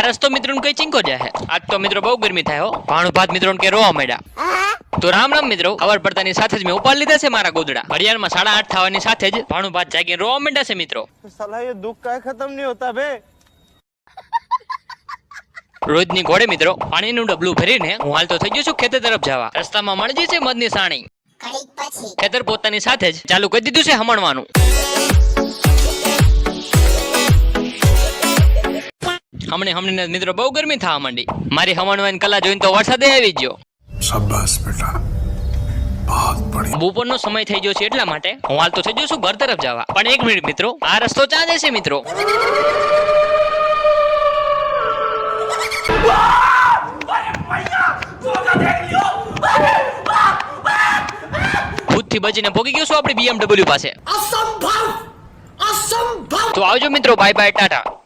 આ રસ્તો મિત્રોને કઈ ચિંકો જાય આજ તો મિત્રો બહુ ગરમી થાય હો. ભાણું ભાત મિત્રોને કે રોવા મળ્યા તો રામ રામ મિત્રો ખબર પડતાની સાથે જ મેં ઉપાડ લીધા છે મારા ગોદડા. ઘડિયાળમાં સાડા આઠ થવાની સાથે જ ભાણું ભાત જાગીને રોવા માંડ્યા છે મિત્રો. સલાહ દુઃખ કાંઈ ખતમ નહીં હોતા બે રોજની ઘોડે મિત્રો પાણીનું ડબલું ભરીને હું હાલતો થઈ ગયો છું ખેતર તરફ જવા. રસ્તામાં મણજી છે મધની સાણી. ખેતર પોતાની સાથે જ ચાલુ કરી દીધું છે હમણવાનું. હમણે હમણે મિત્રો બહુ ગરમી થવા માંડી. મારી હમણવાની કલા જોઈને તો વરસાદે આવી ગયો. શાબાશ બેટા. બપોરનો સમય થઈ ગયો છે એટલા માટે હું હાલ તો થઈ ગયો છું ઘર તરફ જવા. પણ એક મિનિટ મિત્રો આ રસ્તો ચાંદે છે મિત્રો? ભૂતથી બચીને ભોગી ગયો છું આપણી BMW પાસે. અસંભવ! અસંભવ! તો આવજો મિત્રો બાય બાય ટાટા.